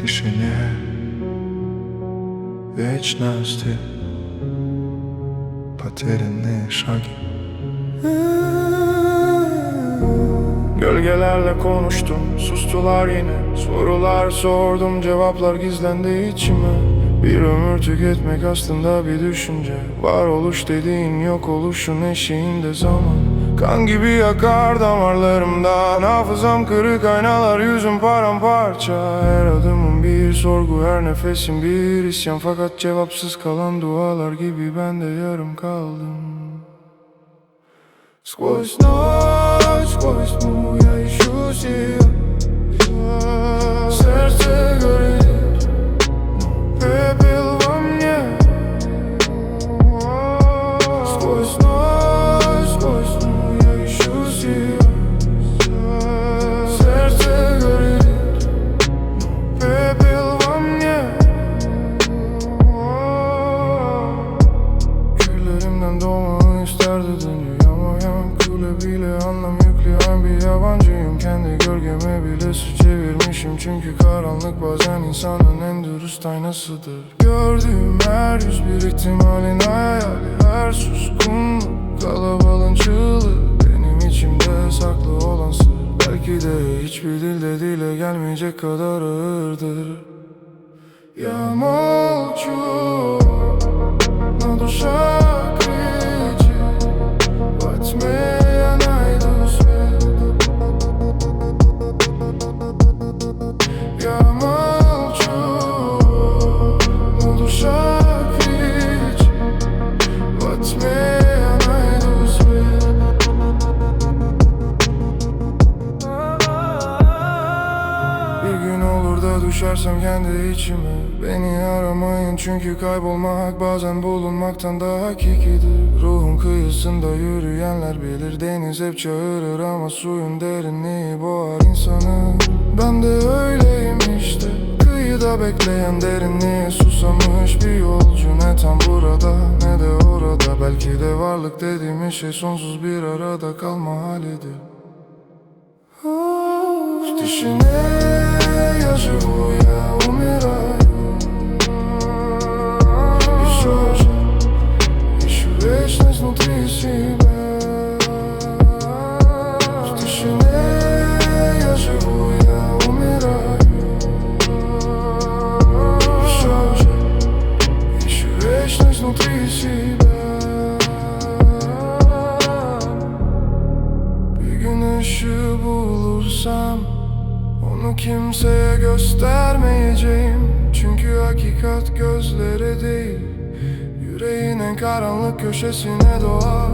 тишине Вечности Потерянные шаги Gölgelerle konuştum, sustular yine Sorular sordum, cevaplar gizlendi içime Bir ömür tüketmek aslında bir düşünce Varoluş dediğin yok oluşun eşiğinde zaman Kan gibi yakar damarlarımdan Hafızam kırık aynalar yüzüm paramparça Her adımım bir sorgu her nefesim bir isyan Fakat cevapsız kalan dualar gibi ben de yarım kaldım Сквозь ночь, сквозь тьму я ищу сил Сердце kule bile anlam yükleyen bir yabancıyım Kendi gölgeme bile su çevirmişim Çünkü karanlık bazen insanın en dürüst aynasıdır Gördüğüm her yüz bir ihtimalin hayali Her suskunluk kalabalığın çığlığı Benim içimde saklı olan sır Belki de hiçbir dilde dile gelmeyecek kadar ağırdır Я молчу но душа düşersem kendi içime. Beni aramayın çünkü kaybolmak bazen bulunmaktan daha hakikidir Ruhun kıyısında yürüyenler bilir Deniz hep çağırır ama suyun derinliği boğar insanı. Ben de öyleyim işte. Kıyıda bekleyen derinliğe susamış bir yolcu. Ne tam burada ne de orada. Belki de varlık dediğimiz şey sonsuz bir arada kalma halidir. Ah, dişine я живу, я умираю И все же ищу вечность внутри себя В тишине я живу, я умираю И все же ищу вечность внутри себя Bir gün ışığı bulursam Kimseye göstermeyeceğim. Çünkü hakikat gözlere değil Yüreğin en karanlık köşesine doğar